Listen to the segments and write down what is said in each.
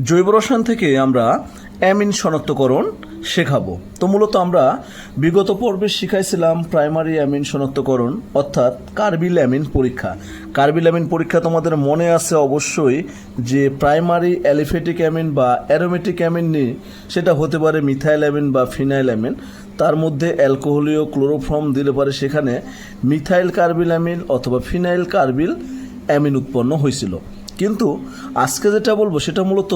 জৈব রসায়ন থেকে আমরা অ্যামিন শনাক্তকরণ শেখাবো। তো মূলত আমরা বিগত পর্বে শিখাইছিলাম প্রাইমারি অ্যামিন শনাক্তকরণ, অর্থাৎ কার্বিল অ্যামিন পরীক্ষা। কার্বিল অ্যামিন পরীক্ষা তোমাদের মনে আছে অবশ্যই যে প্রাইমারি অ্যালিফেটিক অ্যামিন বা অ্যারোমেটিক অ্যামিন নিয়ে সেটা হতে পারে মিথাইল অ্যামিন বা ফিনাইল অ্যামিন। তার মধ্যে অ্যালকোহলীয় ক্লোরোফর্ম দিলে পারে সেখানে মিথাইল কার্বিল অ্যামিন অথবা ফিনাইল কার্বিল অ্যামিন উৎপন্ন হয়েছিল। কিন্তু আজকে যেটা বলব, সেটা মূলত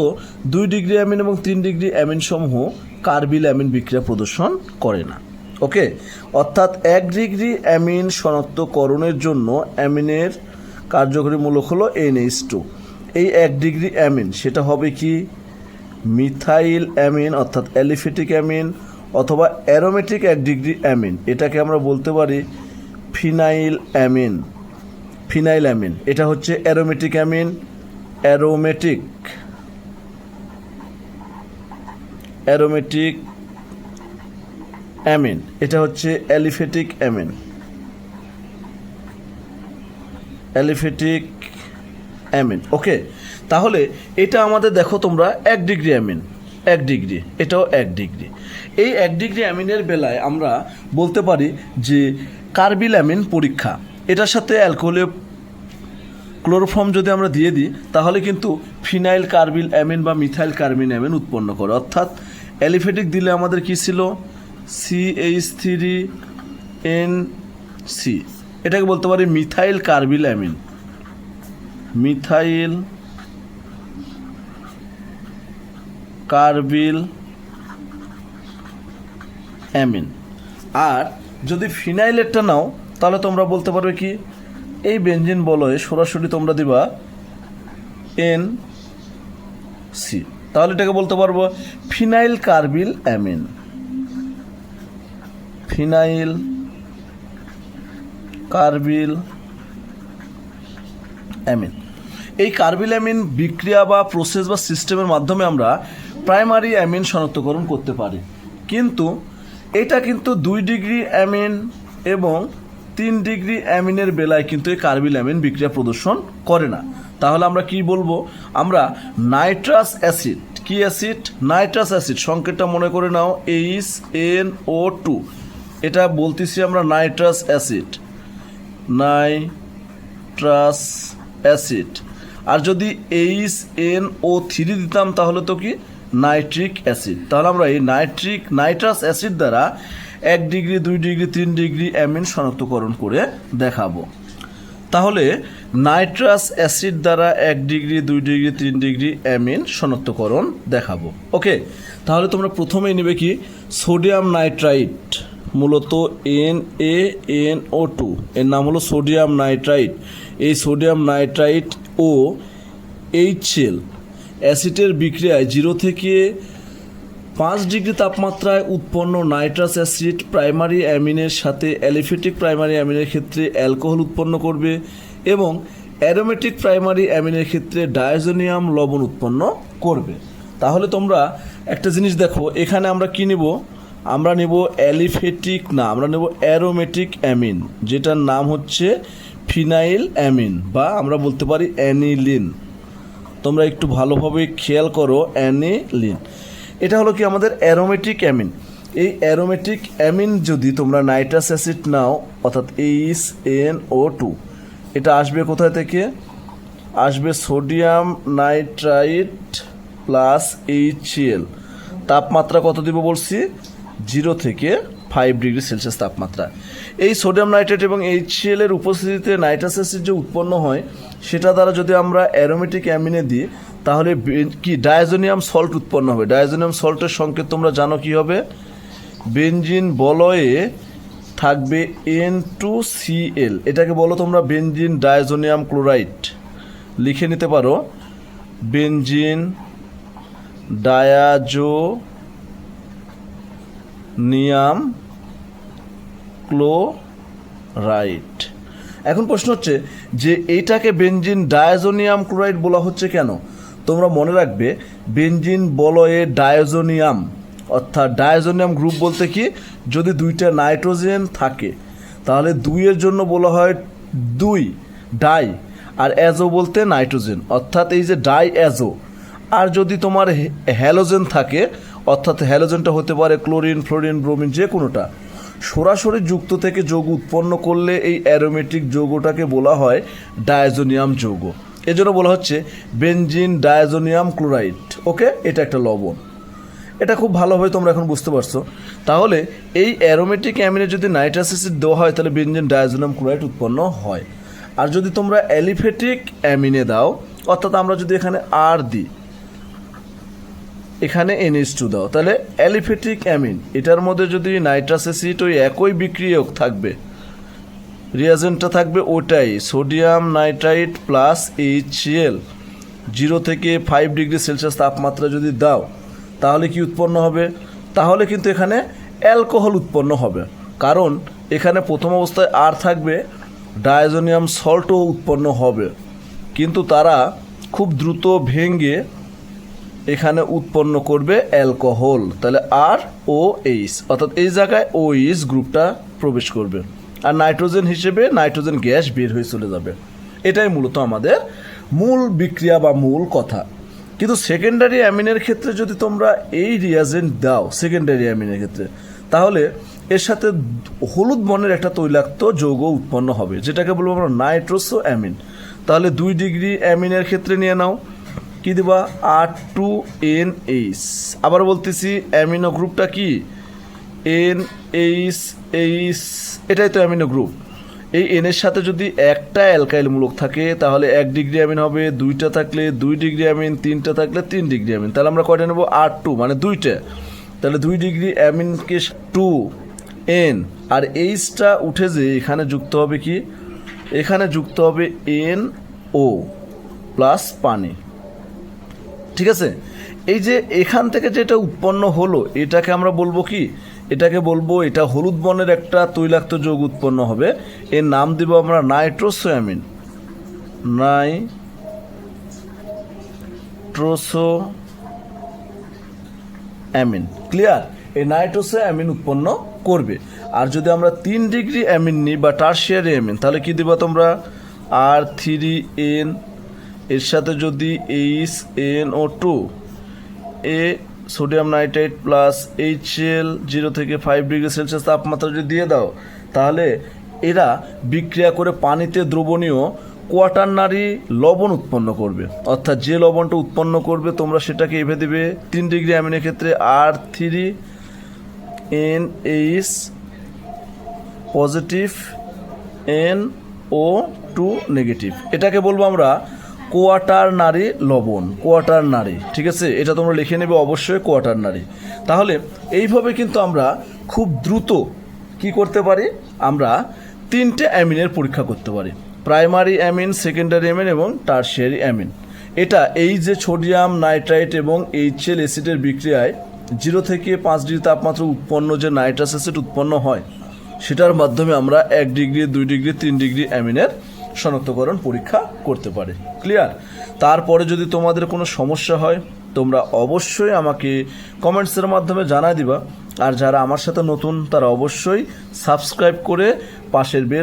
দুই ডিগ্রি অ্যামিন এবং তিন ডিগ্রি অ্যামিন সমূহ কার্বিল অ্যামিন বিক্রিয়া প্রদর্শন করে না। ওকে? অর্থাৎ এক ডিগ্রি অ্যামিন শনাক্তকরণের জন্য অ্যামিনের কার্যকরী মূলক হলো এনএইচ টু এই এক ডিগ্রি অ্যামিন, সেটা হবে কি? মিথাইল অ্যামিন, অর্থাৎ অ্যালিফেটিক অ্যামিন অথবা অ্যারোমেটিক এক ডিগ্রি অ্যামিন। এটাকে আমরা বলতে পারি ফিনাইল অ্যামিন। ফিনাইল এটা হচ্ছে aromatic amine, aromatic aromatic amine. এটা হচ্ছে aliphatic amine. Aliphatic amine. Okay, তাহলে এটা আমাদের দেখো তোমরা এক ডিগ্রি অ্যামিন, এক ডিগ্রি। এটাও এক ডিগ্রি। এই এক ডিগ্রি অ্যামিনের বেলায় আমরা বলতে পারি যে কার্বিল অ্যামিন পরীক্ষা। এটার সাথে অ্যালকোহলীয় ক্লোরোফর্ম যদি আমরা দিয়ে দিই, তাহলে কিন্তু ফিনাইল কার্বিল অ্যামিন বা মিথাইল কার্বিন অ্যামিন উৎপন্ন করে। অর্থাৎ অ্যালিফেটিক দিলে আমাদের কি ছিল? C H three N C এটাকে বলতে পারি methyl carbyl amine. Methyl carbyl amine. আর যদি ফিনাইলেরটা নাও তাহলে তোমরা বলতে পারবে কি, এই বেঞ্জিন বলয়ে সরাসরি তোমরা দিবা এন সি। তাহলে এটাকে বলতে পারব phenyl carbyl amine. Phenyl carbyl amine. এই কার্বিল অ্যামিন বিক্রিয়া বা প্রসেস বা সিস্টেমের মাধ্যমে আমরা প্রাইমারি অ্যামিন শনাক্তকরণ করতে পারি। কিন্তু এটা কিন্তু দুই ডিগ্রি অ্যামিন এবং তিন ডিগ্রি অ্যামিনের বেলায় কিন্তু এই কার্বিল অ্যামিন বিক্রিয়া প্রদর্শন করে না। তাহলে আমরা কি বলব? আমরা নাইট্রাস অ্যাসিড। কি অ্যাসিড? Nitrous acid. সংকেতটা মনে করে নাও। এইচ এন ও টু এটা বলতেছি আমরা নাইট্রাস অ্যাসিড। Nitrous acid. আর যদি এইচ এন ও থ্রি দিতাম তাহলে তো কি? Nitric acid. তাহলে আমরা এই নাইট্রিক, নাইট্রাস অ্যাসিড দ্বারা এক ডিগ্রি, দুই ডিগ্রি, তিন ডিগ্রি অ্যামিন শনাক্তকরণ করে দেখাবো। তাহলে নাইট্রাস অ্যাসিড দ্বারা এক ডিগ্রি, দুই ডিগ্রি, তিন ডিগ্রি অ্যামিন শনাক্তকরণ দেখাবো। ওকে, তাহলে তোমরা প্রথমেই নেবে কি? সোডিয়াম নাইট্রাইট, মূলত N A N O two এর নাম হলো সোডিয়াম নাইট্রাইট। এই সোডিয়াম নাইট্রাইট ও এইচএল অ্যাসিডের বিক্রিয়ায় জিরো থেকে পাঁচ ডিগ্রি তাপমাত্রায় উৎপন্ন নাইট্রাস অ্যাসিড প্রাইমারি অ্যামিনের সাথে অ্যালিফেটিক প্রাইমারি অ্যামিনের ক্ষেত্রে অ্যালকোহল উৎপন্ন করবে এবং অ্যারোমেটিক প্রাইমারি অ্যামিনের ক্ষেত্রে ডায়োজোনিয়াম লবণ উৎপন্ন করবে। তাহলে তোমরা একটা জিনিস দেখো, এখানে আমরা কি নেব? আমরা নেব অ্যালিফেটিক না, আমরা নেব অ্যারোমেটিক অ্যামিন, যেটার নাম হচ্ছে ফিনাইল অ্যামিন বা আমরা বলতে পারি অ্যানিলিন। তোমরা একটু ভালোভাবে খেয়াল করো, অ্যানিলিন। এটা হলো কি আমাদের অ্যারোমেটিক অ্যামিন। এই অ্যারোমেটিক অ্যামিন যদি তোমরা নাইট্রাস অ্যাসিড নাও, অর্থাৎ এইচ এন ও টু এটা আসবে কোথায় থেকে? আসবে সোডিয়াম নাইট্রাইট প্লাস এইচএল তাপমাত্রা কত দিব বলছি? জিরো থেকে ফাইভ ডিগ্রি সেলসিয়াস তাপমাত্রা। এই সোডিয়াম নাইট্রেট এবং এইচসিএল এর উপস্থিতিতে নাইট্রাস অ্যাসিড যে উৎপন্ন হয়, সেটা দ্বারা যদি আমরা অ্যারোমেটিক অ্যামিনে দিই তাহলে কি, ডায়াজোনিয়াম সল্ট উৎপন্ন হবে? ডায়াজোনিয়াম সল্টের সংকেত তোমরা জানো কি হবে? বেনজিন বলয়ে থাকবে এন টু সিএল এটাকে বলো তোমরা বেনজিন ডায়াজোনিয়াম ক্লোরাইড। লিখে নিতে পারো। Benzene diazonium chloride. এখন প্রশ্ন হচ্ছে যে এইটাকে বেনজিন ডায়াজোনিয়াম ক্লোরাইড বলা হচ্ছে কেন? তোমরা মনে রাখবে বেঞ্জিন বলয়ে ডায়োজোনিয়াম, অর্থাৎ ডায়োজোনিয়াম গ্রুপ বলতে কি, যদি দুইটা নাইট্রোজেন থাকে, তাহলে দুইয়ের জন্য বলা হয় দুই ডাই, আর অ্যাজো বলতে নাইট্রোজেন, অর্থাৎ এই যে ডাই অ্যাজো। আর যদি তোমার হ্যালোজেন থাকে, অর্থাৎ হ্যালোজেনটা হতে পারে ক্লোরিন, ফ্লোরিন, ব্রোমিন, যে কোনোটা, সরাসরি যুক্ত থেকে যৌগ উৎপন্ন করলে এই অ্যারোমেটিক যৌগটাকে বলা হয় ডায়াজোনিয়াম যৌগ। এজন্য বলা হচ্ছে বেনজিন ডায়াজোনিয়াম ক্লোরাইড। ওকে? এটা একটা লবণ। এটা খুব ভালোভাবে তোমরা এখন বুঝতে পারছ। তাহলে এই অ্যারোমেটিক অ্যামিনে যদি নাইট্রাস অ্যাসিড দেওয়া হয়, তাহলে বেনজিন ডায়াজোনিয়াম ক্লোরাইড উৎপন্ন হয়। আর যদি তোমরা অ্যালিফেটিক অ্যামিনে দাও, অর্থাৎ আমরা যদি এখানে আর দিই, এখানে এনএস টু দাও, তাহলে অ্যালিফেটিক অ্যামিন, এটার মধ্যে যদি নাইট্রাস অ্যাসিড ওই একই বিক্রিয়ক থাকবে রিয়াজেন্টটা থাকবে ওটাই, sodium nitrite plus HCl zero থেকে ফাইভ ডিগ্রি সেলসিয়াস তাপমাত্রা যদি দাও, তাহলে কি উৎপন্ন হবে? তাহলে কিন্তু এখানে অ্যালকোহল উৎপন্ন হবে। কারণ এখানে প্রথম অবস্থায় আর থাকবে, ডায়াজোনিয়াম সল্টও উৎপন্ন হবে। কিন্তু তারা খুব দ্রুত ভেঙে এখানে উৎপন্ন করবে অ্যালকোহল। তাহলে আর ও এইচ অর্থাৎ এই জায়গায় ও এইচ গ্রুপটা প্রবেশ করবে। আর নাইট্রোজেন হিসেবে নাইট্রোজেন গ্যাস বের হয়ে চলে যাবে। এটাই মূলত আমাদের মূল বিক্রিয়া বা মূল কথা। কিন্তু সেকেন্ডারি অ্যামিনের ক্ষেত্রে যদি তোমরা এই রিয়াজেন্ট দাও সেকেন্ডারি অ্যামিনের ক্ষেত্রে, তাহলে এর সাথে হলুদ বর্ণের একটা তৈলাক্ত যৌগ উৎপন্ন হবে, যেটাকে বলব আমরা নাইট্রোসো অ্যামিন তাহলে দুই ডিগ্রি অ্যামিনের ক্ষেত্রে নিয়ে নাও। কি দেবা? আর টু এন এইচ আবার বলতেছি অ্যামিনো গ্রুপটা কি? এন এইচ এইচ এটাই তো অ্যামিনো গ্রুপ এই এনের সাথে যদি একটা অ্যালকাইল মূলক থাকে, তাহলে এক ডিগ্রি অ্যামিন হবে, দুইটা থাকলে দুই ডিগ্রি অ্যামিন তিনটা থাকলে তিন ডিগ্রি অ্যামিন তাহলে আমরা কয়টা নেব? আর টু মানে দুইটা। তাহলে দুই ডিগ্রি অ্যামিনকে টু এন আর এইচটা উঠে যে এখানে যুক্ত হবে কি? এখানে যুক্ত হবে এন ও প্লাস পানি। ঠিক আছে? এই যে এখান থেকে যেটা উৎপন্ন হলো, এটাকে আমরা বলব কি? এটাকে বলব, এটা হলুদ বর্ণের একটা তৈলাক্ত যৌগ উৎপন্ন হবে। এর নাম দেব আমরা নাইট্রোসোয়ামিন। Nitroso amine clear? এই নাইট্রোসো অ্যামিন উৎপন্ন করবে। আর যদি আমরা তিন ডিগ্রি অ্যামিন নিই বা টার্সিয়ারি অ্যামিন, তাহলে কী দেবা তোমরা? আর থ্রি এন, এর সাথে যদি এইচ এন ও টু, এ sodium nitrate plus H L zero থেকে ফাইভ ডিগ্রি সেলসিয়াস তাপমাত্রা যদি দিয়ে দাও, তাহলে এরা বিক্রিয়া করে পানিতে দ্রবণীয় কোয়াটারনারি লবণ উৎপন্ন করবে। অর্থাৎ যে লবণটা উৎপন্ন করবে, তোমরা সেটাকে এভে দেবে। তিন ডিগ্রি অ্যামিনের ক্ষেত্রে R three N H positive N O two negative এটাকে বলব আমরা কোয়াটার নারী লবণ, কোয়াটার নারী, ঠিক আছে? এটা তোমরা লিখে নেবে অবশ্যই কোয়াটার নারী। তাহলে এইভাবে কিন্তু আমরা খুব দ্রুত কি করতে পারি? আমরা তিনটে অ্যামিনের পরীক্ষা করতে পারি। প্রাইমারি অ্যামিন, সেকেন্ডারি অ্যামিন এবং টার্সিয়ারি অ্যামিন। এটা এই যে সোডিয়াম, নাইট্রাইট এবং এইচএল অ্যাসিডের বিক্রিয়ায় জিরো থেকে পাঁচ ডিগ্রি তাপমাত্রা উৎপন্ন যে নাইট্রাস অ্যাসিড উৎপন্ন হয়, সেটার মাধ্যমে আমরা এক ডিগ্রি, দুই ডিগ্রি, তিন ডিগ্রি অ্যামিনের শনাক্তকরণ পরীক্ষা করতে পারে। ক্লিয়ার তারপরে যদি তোমাদের কোনো সমস্যা হয়, তোমরা অবশ্যই আমাকে কমেন্টসের মাধ্যমে জানাই দিবা। আর যারা আমার সাথে নতুন, তারা অবশ্যই সাবস্ক্রাইব করে পাশের বেল